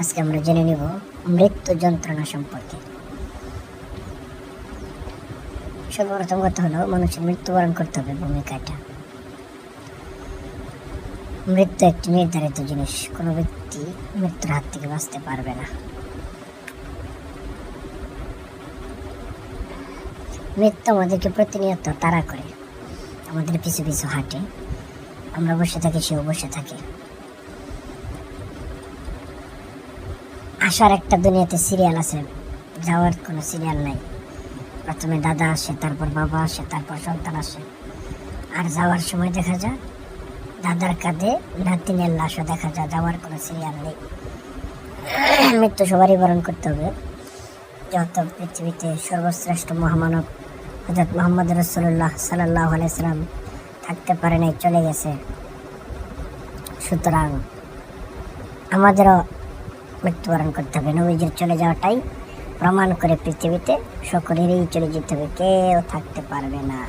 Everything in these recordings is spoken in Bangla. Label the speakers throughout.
Speaker 1: আজকে আমরা জেনে নিব মৃত্যু যন্ত্রণা সম্পর্কে। সর্বপ্রথম কথা হলো, মানুষের মৃত্যুবরণ করতে হবে ভূমিকাটা। মৃত্যু একটি নির্ধারিত জিনিস, কোনো ব্যক্তি মৃত্যুর হাত থেকে বাঁচতে পারবে না। মৃত্যু আমাদেরকে প্রতিনিয়ত তাড়া করে, আমাদের পিছু পিছু হাঁটে। আমরা বসে থাকি, সেও বসে থাকে। আসার একটা দুনিয়াতে সিরিয়াল আছে। যাওয়ার কোনো সিরিয়াল নাই। প্রথমে দাদা আসে, তারপর বাবা আসে, তারপর সন্তান আসে। আর যাওয়ার সময় দেখা যায়, দাদার কাঁধে নাতিনের লাশও দেখা যায় যাওয়ার কোনো সিরিয়াল নেই। মৃত্যু সবারই বরণ করতে হবে। যত পৃথিবীতে সর্বশ্রেষ্ঠ মহামানব হজরত মোহাম্মদ রসুল্লাহ সাল্লাহ আলাইসালাম থাকতে পারে নাই, চলে গেছে। সুতরাং আমাদেরও মৃত্যুবরণ করতে হবে। নবীজির চলে যাওয়াটাই প্রমাণ করে পৃথিবীতে সকলেরই চলে যেতে হবে। কেউ থাকতে পারবে না।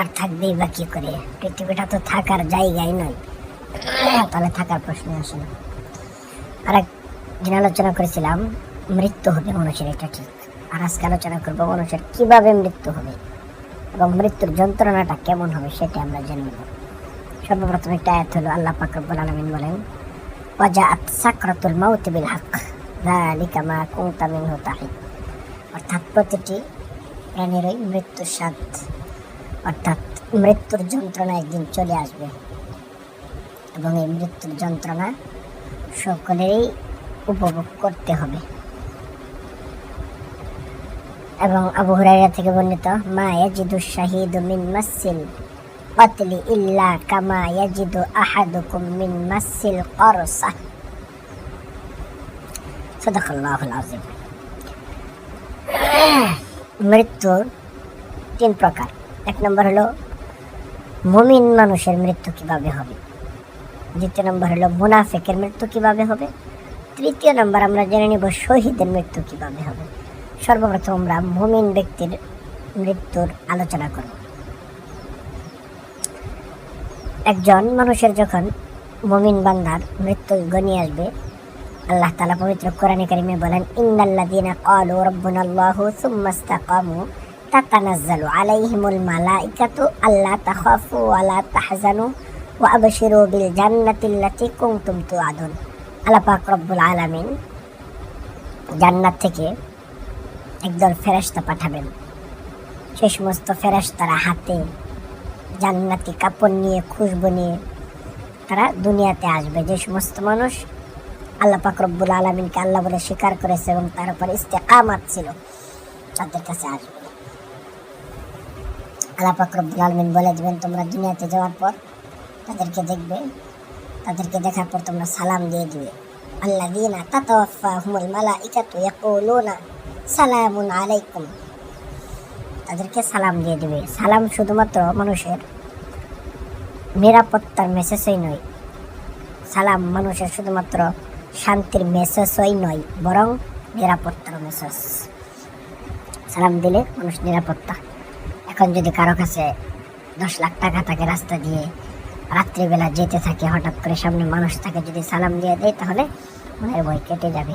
Speaker 1: আর থাকবেই বা কি করে? পৃথিবীটা তো থাকার জায়গাই নয়। তাহলে থাকার প্রশ্ন আসে না। আর এক দিন আলোচনা করেছিলাম, মৃত্যু হবে মানুষের এটা ঠিক। আর আজকে আলোচনা করব মানুষের কীভাবে মৃত্যু হবে। এবং মৃত্যুর যন্ত্রণাটা কেমন হবে সেটা আমরা জেনে নেব। সর্বপ্রথম একটা আয়াত হলো, আল্লাহ পাক রব্বুল আলামিন বলেন, ওয়াজাআত সাকরাতুল মাউত বিল হক, যালিকা মা কুনতা মিনহু তাহিদ। অর্থাৎ প্রতিটি প্রাণীরই মৃত্যুর স্বাদ, অর্থাৎ মৃত্যুর যন্ত্রণা একদিন চলে আসবে। এবং এই মৃত্যুর যন্ত্রণা সকলেরই উপভোগ করতে হবে। এবং আবু হুরাইরা থেকে বর্ণিত, মা ইয়াজিদু শাহিদু মিন মাসিল কতলি ইল্লা কামা ইয়াজিদু আহাদুকুম মিন মাসিল করসা। সদাকাল্লাহুল আজিম মৃত্যু তিন প্রকার। এক নম্বর হলো, মুমিন মানুষের মৃত্যু কীভাবে হবে? দ্বিতীয় নম্বর হলো, মুনাফেকের মৃত্যু কীভাবে হবে? তৃতীয় নম্বর, আমরা জেনে নিব শহীদের মৃত্যু কীভাবে হবে? সর্বপ্রথম আমরা মুমিন ব্যক্তির মৃত্যুর আলোচনা করব। একজন মানুষের যখন মুমিন বান্দার মৃত্যু গনিয়ে আসবে, আল্লাহ তালা পবিত্র কোরআনে কারিমে বলেন, ইন্নাল্লাযীনা ক্বালু রাব্বুনাল্লাহু সুম্মা ইসতাকামু তাতানাজ্জালু আলাইহিমুল মালাইকাতু আল্লা তাখাফু ওয়া লা তাহজানু ওয়া আবশিরু বিল জান্নাতিল্লাতী কুনতুম তুআদুন। আল্লাহ পাক রব্বুল আলামিন জান্নাত থেকে একদল ফেরেশতা পাঠাবেন। সে সমস্ত ফেরেশতারা হাতে জান্নাতি কাপড় নিয়ে, খুশবু নিয়ে তারা দুনিয়াতে আসবে। যে সমস্ত মানুষ আল্লাহ পাক রব্বুল আলমিনকে আল্লাহ বলে স্বীকার করেছে এবং তার উপর ইস্তেকামাত ছিল, তাদের কাছে আসবে। আল্লাহ পাক রব্বুল আলমিন বলে দেবেন, তোমরা দুনিয়াতে যাওয়ার পর তাদেরকে দেখবে, তাদেরকে দেখার পর তোমরা সালাম দিয়ে দিবে। আল্লাহ দিনা তাতাওয়াফা হুমুল মালা ইকাতু ইয়াকুলুনা সালামুন আলাইকুম। তাদেরকে সালাম দিয়ে দিবে। সালাম শুধুমাত্র মানুষের। নিরাপত্তার মেসেজই নয়। সালাম মানুষের শুধুমাত্র শান্তির মেসেজই নয়, বরং নিরাপত্তার মেসেজ সালাম দিলে মানুষ নিরাপত্তা। এখন যদি কারও কাছে দশ লাখ টাকা থাকে রাস্তা দিয়ে, রাত্রিবেলা যেতে থাকে, হঠাৎ করে সামনে মানুষ থাকে, যদি সালাম দিয়ে দেয়, তাহলে মনের ভয় কেটে যাবে।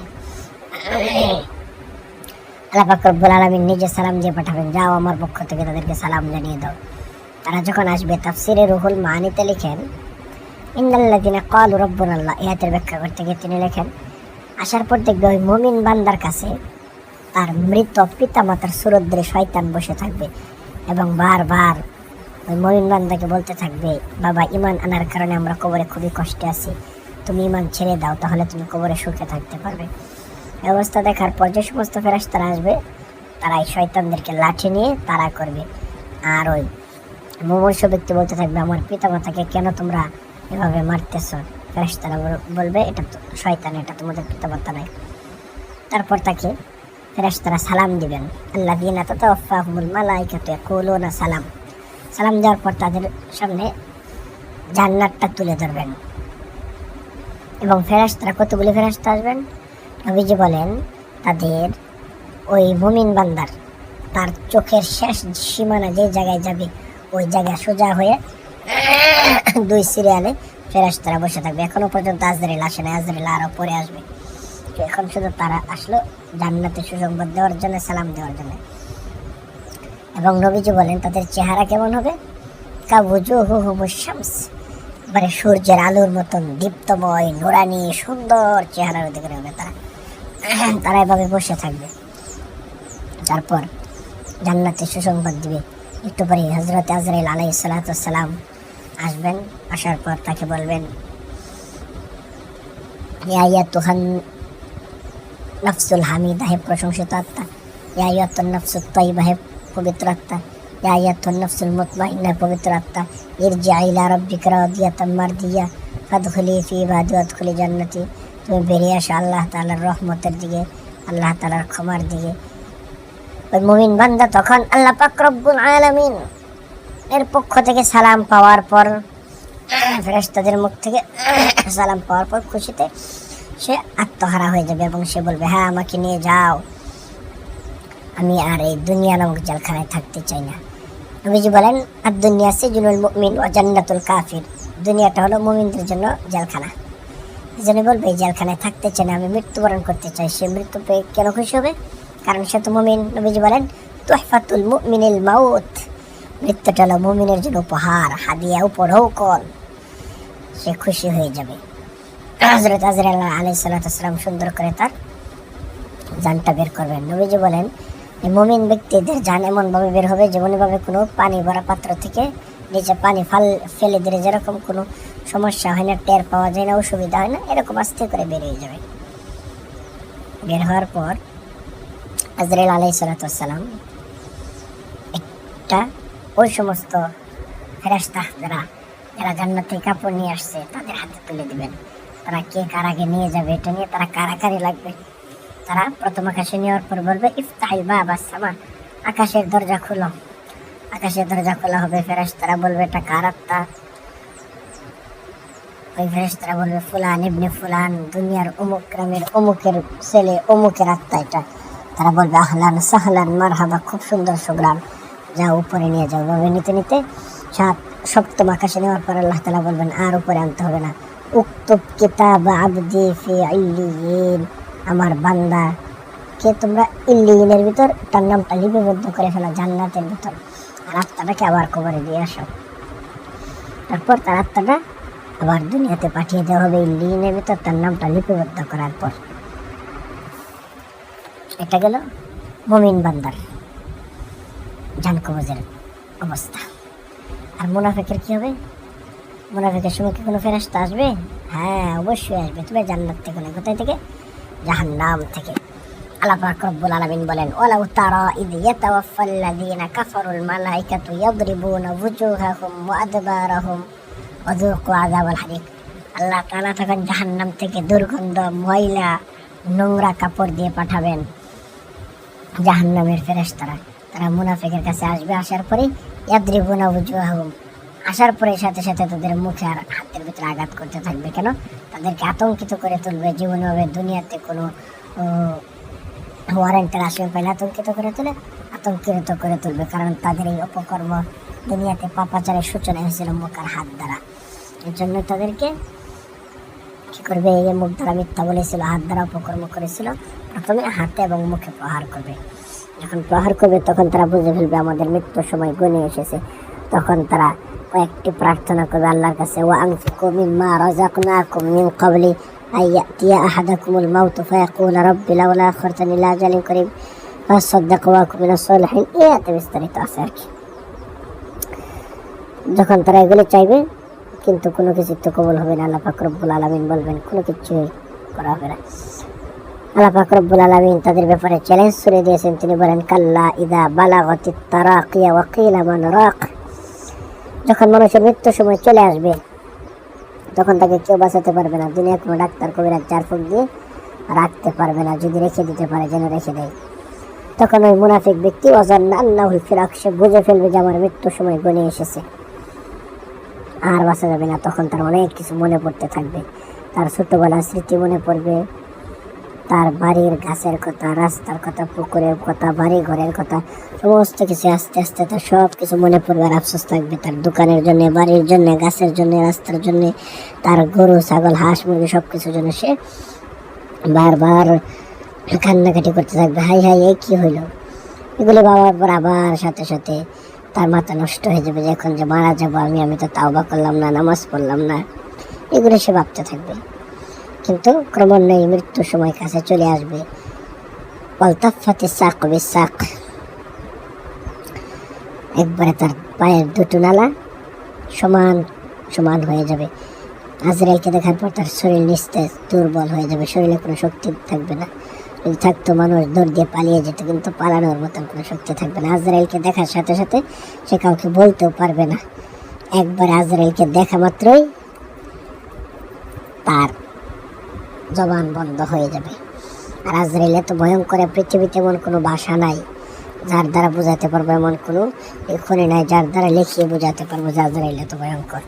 Speaker 1: আল্লাহ আলমিন নিজে সালাম দিয়ে পাঠাবেন, যাও আমার পক্ষ থেকে তাদেরকে সালাম জানিয়ে দাও। তারা যখন আসবে, তাফসিরে রুহুল মানিতে লিখেন ইন্দাল্লাদিনা কল রব্বুন আল্লাহ ইহাতের ব্যাখ্যা করতে গিয়ে তিনি লেখেন আসার পর দেখবে ওই মমিন বান্দার কাছে তার মৃত পিতা মাতার সুরদ্রে শয়তান বসে থাকবে এবং বারবার ওই মমিন বান্দাকে বলতে থাকবে, বাবা ইমান আনার কারণে আমরা কবরে খুবই কষ্টে আছি। তুমি ইমান ছেড়ে দাও, তাহলে তুমি কবরে সুখে থাকতে পারবে। অবস্থা দেখার পর যে সমস্ত ফেরাস্তারা আসবে তারা এই শয়তানদেরকে লাঠি নিয়ে তারা করবে। আর ওই মুমূর্ষ ব্যক্তি বলতে থাকবে, আমার পিতা মাতাকে কেন তোমরা এভাবে মারতেছ? ফেরাস্তারা বলবে, এটা তো শয়তান, এটা তোমাদের পিতা মাতা নয়। তারপর তাকে ফেরাস্তারা সালাম দিবেন। আল্লাহ দিন তাতাওয়াফাহুমুল মালাইকাতু না সালাম। সালাম দেওয়ার পর তাদের সামনে জান্নাতটা তুলে ধরবেন। এবং ফেরাস্তারা কতগুলি ফেরাস্তা আসবেন? নবীজি বলেন, তাদের ওই মুমিন বান্দার তার চোখের শেষ সীমানা যে জায়গায় যাবে, ওই জায়গায় সোজা হয়ে দুই সিরিয়ালে ফেরাস্তারা বসে থাকবে। এখনও পর্যন্ত আজরাইল আসে না আজরাইল আরও পরে আসবে। এখন শুধু তারা আসলো জান্নাতে সুসংবাদ দেওয়ার জন্য, সালাম দেওয়ার জন্য। এবং নবীজি বলেন, তাদের চেহারা কেমন হবে? কাবুজু হু হু শামস মানে সূর্যের আলোর মতন দীপ্তময়, নোরানি, সুন্দর চেহারার দিকে হবে তারা। তারা এভাবে বসে থাকবে। তারপর জান্নাতে সুসংবাদ দিবে। একটু পরে হজরত আজরাইল আলাই সালাম আসবেন, আসার পর তাকে বলবেন, ইয়া তুহান নফসুল হামিদা, হে প্রশংসিত আত্মা! ইয়া তুন নফসুল তৈবা হে পবিত্র আত্মা! ইয়া তুন নফসুল মুতমাইন্না পবিত্র আত্মা! ইরজা ইলা রব্বিকা রাদিয়াতাম মারদিয়া, ফাদখুলি ফি ইবাদি ওয়াদখুলি জান্নাতি। তুমি বেরিয়ে আসো আল্লাহ তাআলার রহমতের দিকে, আল্লাহ তাআলার ক্ষমার দিকে। ওই মুমিন বান্দা তখন আল্লাহ পাক রব্বুল আলামিন এর পক্ষ থেকে সালাম পাওয়ার পর, ফেরেশতাদের মুখ থেকে সালাম পাওয়ার পর খুশিতে সে আত্মহারা হয়ে যাবে এবং সে বলবে হ্যাঁ আমাকে নিয়ে যাও। আমি আর এই দুনিয়া নামক জেলখানায় থাকতে চাই না। নবীজি বলেন আর দুনিয়া সে জুনুল মুমিন ও জান্নাতুল কাফির। দুনিয়াটা হলো মুমিনদের জন্য জেলখানা। এই বলবে জেলখানায় থাকতে চাই না, আমি মৃত্যুবরণ করতে চাই। সে মৃত্যু পেয়ে কেন খুশি হবে? কারণ সে তো মুমিন, নবীজি বলেন, তুহফাতুল মুমিনিল মাউত। মৃত্যুটা হলো মুমিনের জন্য উপহার, হাদিয়া উপঢৌকন সে খুশি হয়ে যাবে। হজরত আজরাল আলাই সাল্লাম সুন্দর করে তার জানটা বের করবেন। নবীজি বলেন এই মুমিন ব্যক্তিদের জান এমনভাবে বের হবে যেমনভাবে কোনো পানি ভরা পাত্র থেকে নিচে পানি ফাল, ফেলে দিলে যেরকম কোনো সমস্যা হয় না, টের পাওয়া যায় না, অসুবিধা হয় না, এরকম আস্তে করে বেরিয়ে যাবে বের হওয়ার পর আজরাইল আলাই সালাতাম একটা ওই সমস্ত ফেরাস্তা যারা যারা জান্নাত থেকে কাপড় নিয়ে আসছে, তাদের হাতে তুলে দিবেন। তারা কে কার আগে নিয়ে যাবে, এটা নিয়ে তারা কারাকারি লাগবে? তারা প্রথম আকাশে নেওয়ার পর বলবে ইফতাহিল বা সামা, আকাশের দরজা খুলো। আকাশের দরজা খোলা হবে ফেরাস তারা বলবে, এটা কার আত্মা? ওই ফেরেস তারা বলবে, ফুলান ইবনে ফুলান, দুনিয়ার অমুক গ্রামের অমুকের ছেলে, অমুকের আত্মা এটা। তারা বলবে, আহলান সাহলান, মারহাবা, খুব সুন্দর সুগ্রাম। যা উপরে নিয়ে যাও। ভাবে নিতে নিতে সাত সপ্তম আকাশে নেওয়ার পর আল্লাহ তালা বলবেন, আর উপরে আনতে হবে না। উক্তুব কিতাব আবদি ফি ইল্লিয়িন। আমার বান্দা, কে তোমরা ইল্লিয়িনের ভিতর? তার নামটা লিপিবদ্ধ করে ফেলা, জান্নাতের ভিতর। আর আত্মাটাকে আবার কবরে দিয়ে আসো। তারপর তার আত্মাটা আবার দুনিয়াতে পাঠিয়ে দেওয়া হবে ইল্লিয়িনের ভিতর, তার নামটা লিপিবদ্ধ করার পর। এটা গেল মমিন বান্দার জান কবজের অবস্থা। আর মুনাফেকের কি হবে? মুনাফেকের সময় কি কোনো ফেরাস্তা আসবে? হ্যাঁ অবশ্যই আসবে। তবে জান্নাত থেকে না, কোথায় থেকে? জাহান্নাম থেকে। আল্লাহ বলেন ওয়া যুকু হারিক আল্লাহ তাআলা তখন জাহান্নাম থেকে দুর্গন্ধ, ময়লা, নোংরা কাপড় দিয়ে পাঠাবেন জাহান্নামের ফেরেশতারা। তারা মুনাফিকের কাছে আসবে, আসার পরে ইয়াদ্রিবুনা ওয়ুজুহাহুম আসার পরে সাথে সাথে তাদের মুখে আর হাতের ভিতরে আঘাত করতে থাকবে কেন? তাদেরকে আতঙ্কিত করে তুলবে, জীবনে হবে দুনিয়াতে কোনো ওয়ারেন্টের আসবে পেলে আতঙ্কিত করে তুলে। আতঙ্কিত করে তুলবে, কারণ তাদের এই অপকর্ম দুনিয়াতে পাপাচারের সূচনা হয়েছিল মুখ আর হাত দ্বারা। এর জন্য তাদেরকে কি করবে? এই মুখ দ্বারা মিথ্যা বলেছিল, হাত দ্বারা অপকর্ম করেছিল, প্রথমে হাতে এবং মুখে প্রহার করবে। যখন প্রহার করবে, তখন তারা বুঝে ফেলবে আমাদের মৃত্যুর সময় গনে এসেছে। তখন তারা কয়েকটি প্রার্থনা করবে, আল্লাহর কাছে ও আনফিকু মিম্মা রাযাকনাকুম মিন ক্বাবলি আন ইয়াতিয়া আহাদাকুমুল মাউত ফায়াকুল রাব্বি লাউলা আখরতানি ইলা আজালিন করিম ফাসাদ্দাকু ওয়া আকুম মিনাস সালিহিন এতে বিস্তারিত আছে আর যখন তারা এগুলো চাইবে, কিন্তু কোনো কিছু তো কবল হবে না। আল্লাহ পাক রব্বুল আলামিন বলবেন, কোনো কিছু করা হবে না। আল্লাহ পাক রব্বুল আলামিন তাদের ব্যাপারে চ্যালেঞ্জ ছুড়ে দিয়েছেন। তিনি বলেন, কাল্লা ইদা বালাগতিত তারাকিয়া ওয়া কিলা মান রাক। যখন মানুষের মৃত্যুর সময় চলে আসবে, তখন তাকে কেউ বাঁচাতে পারবে না। দুনিয়া কোনো ডাক্তার, কবিরাজ চার ফুক দিয়ে রাখতে পারবে না। যদি রেখে দিতে পারে, যেন রেখে দেয়। তখন ওই মুনাফিক ব্যক্তি অজান আল্লাহুল ফিরাক, সে বুঝে ফেলবে যে আমার মৃত্যুর সময় গনে এসেছে। আর বাঁচা যাবে না, তখন তার অনেক কিছু মনে পড়তে থাকবে। তার ছোট্টবেলার স্মৃতি মনে পড়বে। তার বাড়ির গাছের কথা, রাস্তার কথা, পুকুরের কথা বাড়ি ঘরের কথা, সমস্ত কিছু আস্তে আস্তে তার সব কিছু মনে পড়বে আর আফসোস থাকবে। তার দোকানের জন্য, বাড়ির জন্য, গাছের জন্য, রাস্তার জন্য, তার গরু, ছাগল, হাঁস, মুরগি সব কিছুর জন্য সে বারবার কান্নাকাটি করতে থাকবে। হাই হাই, এই কী হইল? এগুলো বাবার পর আবার সাথে সাথে তার মাথা নষ্ট হয়ে যাবে। যে এখন যে মারা যাব আমি আমি তো তাওবা করলাম না, নামাজ পড়লাম না। এগুলো সে ভাবতে থাকবে। কিন্তু ক্রমান্বয়ে মৃত্যুর সময় কাছে চলে আসবে। পলতাফাতে সাক সাক। একবারে তার পায়ের দুটো নালা সমান সমান হয়ে যাবে। আজরাইলকে দেখার পর তার শরীর নিস্তেজ, দুর্বল হয়ে যাবে। শরীরে কোনো শক্তি থাকবে না। থাকতো মানুষ দৌড় দিয়ে পালিয়ে যেত, কিন্তু পালানোর মতন কোনো শক্তি থাকবে না। আজরাইলকে দেখার সাথে সাথে সে কাউকে বলতেও পারবে না। একবার আজরাইলকে দেখা মাত্রই তার জবান বন্ধ হয়ে যাবে। আর আজরাইল এত ভয়ঙ্কর পৃথিবীতে এমন কোনো ভাষা নাই যার দ্বারা বোঝাতে পারব, এমন কোনো এক্ষুনি নাই যার দ্বারা লিখিয়ে বোঝাতে পারব যে আজরাইল এত ভয়ঙ্কর।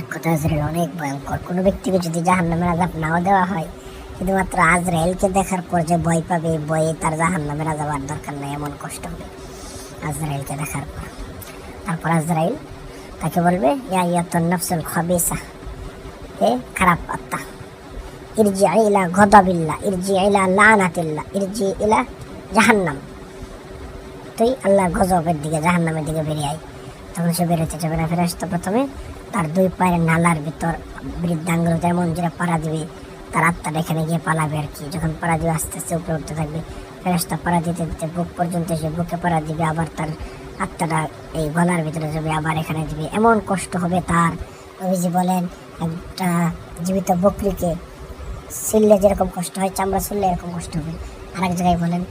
Speaker 1: এক কথা আজরাইল অনেক ভয়ঙ্কর। কোনো ব্যক্তিকে যদি জাহান নামের আজাব নাও দেওয়া হয় শুধুমাত্র আজরাইলকে দেখার পর যে বই পাবে ভয়ে তার জাহান আজাব আর দরকার নাই, এমন কষ্ট হবে আজরাইলকে দেখার পর। তারপর আজরাইল তাকে বলবে, ইয়া ইয়া তোর নফসুল খবিসা এ খারাপ আত্মা ইরজি ইলা গদাবিল্লা, ইরজি ইলা লানাতিল্লা, ইরজি ইলা জাহান্নাম। তুই আল্লাহ গজবের দিকে, জাহান্নামের দিকে বেরিয়ে আয়। তখন সে বেরোতে যাবে না ফেরাস্তা প্রথমে তার দুই পায়ের নালার ভিতর বৃদ্ধাঙ্গুলতে এমন যেটা পাড়া দিবে তার আত্মাটা এখানে গিয়ে পালাবে আর কি। যখন পাড়া দিবে আস্তে আস্তে উপরে উঠতে থাকবে ফেরাস্তা পাড়া দিতে দিতে বুক পর্যন্ত এসে বুকে পাড়া দিবে, আবার তার আত্মাটা এই গলার ভিতরে যাবে, আবার এখানে দিবে এমন কষ্ট হবে তার। নবীজি বলেন, একটা জীবিত বকরিকে সিললে যেরকম কষ্ট হয়, চামড়া সিললে এরকম কষ্ট হবে। আর এক জায়গায় বলেন,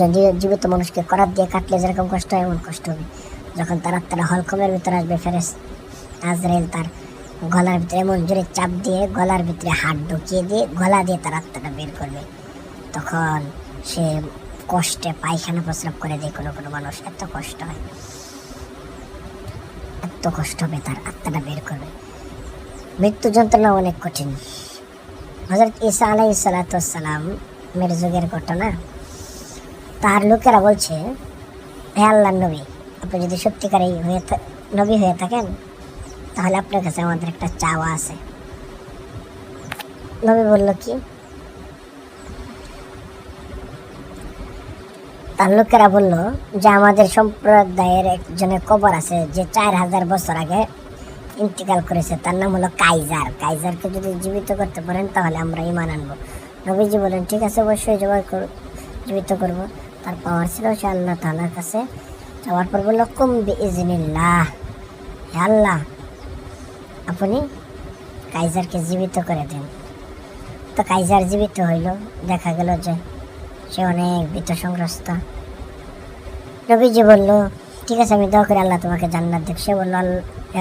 Speaker 1: যদি জীবিত মানুষকে করাত দিয়ে কাটলে যেরকম কষ্ট হয়, এমন কষ্ট হবে। যখন তার আত্মারা হলকমের ভিতরে আসবে ফেরেস আজরাইল তার গলার ভিতরে এমন জোরে চাপ দিয়ে গলার ভিতরে হাত ঢুকিয়ে দিয়ে গলা দিয়ে তার আত্মাটা বের করবে। তখন সে কষ্টে পায়খানা প্রস্রাব করে দেয় কোনো কোনো মানুষ। এত কষ্ট হয়। এত কষ্ট হবে তার আত্মাটা বের করবে। মৃত্যু যন্ত্রণা অনেক কঠিন। হজরত ঈসা আলাই সালাতাম মের যুগের ঘটনা। তার লোকেরা বলছে, হে আল্লাহ নবী, আপনি যদি সত্যিকারই হয়ে নবী হয়ে থাকেন তাহলে আপনার কাছে আমাদের একটা চাওয়া আছে। নবী বলল, কি? তার লোকেরা বলল, যে আমাদের সম্প্রদায়ের একজনের কবর আছে, যে চার হাজার বছর আগে ইন্তিকাল করেছে, তার নাম হলো কাইজার। কাইজারকে যদি জীবিত করতে পারেন, তাহলে আমরা ইমান আনব। নবীজি বলেন ঠিক আছে, অবশ্যই জবাই জীবিত করব। তার পাওয়ার ছিল সে আল্লাহ তালার কাছে যাওয়ার পর বলল কুম্বি ইজনিল্লাহ হে আল্লাহ আপনি কাইজারকে জীবিত করে দেন। তো কাইজার জীবিত হইল, দেখা গেল যে সে অনেক ভীত সংগ্রস্ত। নবীজি বলল, ঠিক আছে, আমি দোয়া করি আল্লাহ তোমাকে জান্নাত দেখ সে বলল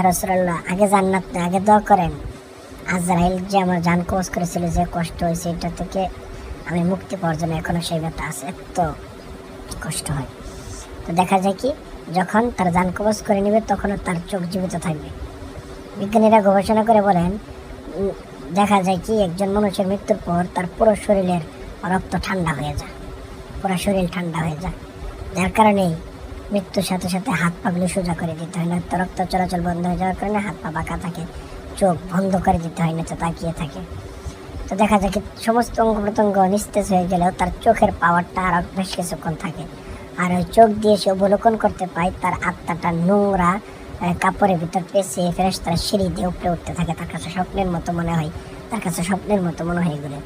Speaker 1: রসুল্লাহ আগে জান্নাত আগে দোয়া করেন। আজরাইল যে আমার জান কোষ করেছিল, যে কষ্ট হয়েছে, এটা থেকে আমি মুক্তি পাওয়ার জন্য এখনও সেই ব্যথা আছে। এত কষ্ট হয়। তো দেখা যায় কি, যখন তার যান কবচ করে নেবে, তখনও তার চোখ জীবিত থাকবে। বিজ্ঞানীরা গবেষণা করে বলেন দেখা যায় কি, একজন মানুষের মৃত্যুর পর তার পুরো শরীরের রক্ত ঠান্ডা হয়ে যায়, পুরো শরীর ঠান্ডা হয়ে যায়। যার কারণেই মৃত্যুর সাথে সাথে হাত পাগুলো সোজা করে দিতে হয় না রক্ত চলাচল বন্ধ হয়ে যাওয়ার কারণে হাত পা বাঁকা থাকে, চোখ বন্ধ করে দিতে হয় না তো তাকিয়ে থাকে। তো দেখা যায় কি, সমস্ত অঙ্গ প্রত্যঙ্গ নিস্তেজ হয়ে গেলেও তার চোখের পাওয়ারটা আরও বেশ কিছুক্ষণ থাকে। আর ওই চোখ দিয়ে সে অবলোকন করতে পায়, তার আত্মাটা নোংরা কাপড়ের ভিতর পেঁচিয়ে ফেরেস তারা সিঁড়ি দিয়ে উপরে উঠতে থাকে। তার কাছে স্বপ্নের মতো মনে হয়। তার কাছে স্বপ্নের মতো মনে হয় এগুলো।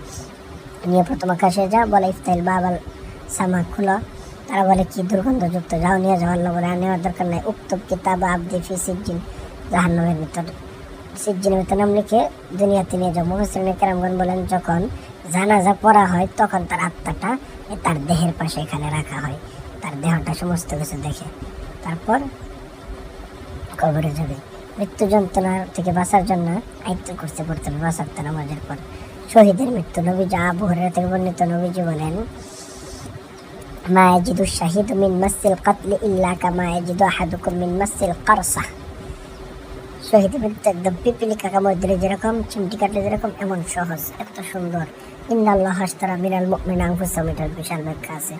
Speaker 1: নিয়ে প্রথম আকাশে যা বলে, ইফতাইল বাবাল সামা খুলো। তারা বলে, কি দুর্গন্ধযুক্ত, যাও নিয়ে যাও আল্লাহ বলে নেওয়ার দরকার নাই। উক্ত কিতাব আবদি ফি সিজ্জিন, জাহান্নামের ভিতর। সিজ্জিনের ভিতর নাম লিখে দুনিয়াতে নিয়ে যাও। মহাসিনের কেরামগণ বলেন, যখন জানাজা পড়া হয়, তখন তার আত্মাটা তার দেহের পাশে এখানে রাখা হয়। তার দেহটা সমস্ত কিছু দেখে। তারপর কবরে যাবে। মৃত্যু যন্ত্রণার থেকে বাঁচার জন্য আয়ত্ত করতে পড়তে হবে বাঁচার নামাজের পর। শহীদের মৃত্যু, নবীজি আবু হরেরা থেকে বর্ণিত নবীজি বলেন শাহিদু মিন মাসিল মিন মাসিল শহীদ মৃত্যু একদম যেরকম, চিমটি কাটলে যেরকম, এমন সহজ, এত সুন্দর। ইন্দাল্লাহ হাসতারা মিনাল মিনা আংফুসামিটার বিশাল ব্যাখ্যা আছে।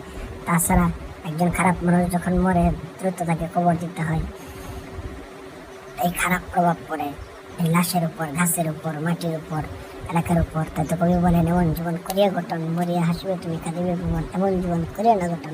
Speaker 1: তাছাড়া একজন খারাপ মানুষ যখন মরে, দ্রুত তাকে কবর দিতে হয়। এই খারাপ প্রভাব পড়ে লাশের উপর, ঘাসের উপর, মাটির উপর, এলাকার উপর, তাই তো কবি বলেন, এমন জীবন করিয়া গঠন মরিয়া হাসিবে তুমি, কাঁদিবে ভ্রমণ এমন জীবন করিয়া না গঠন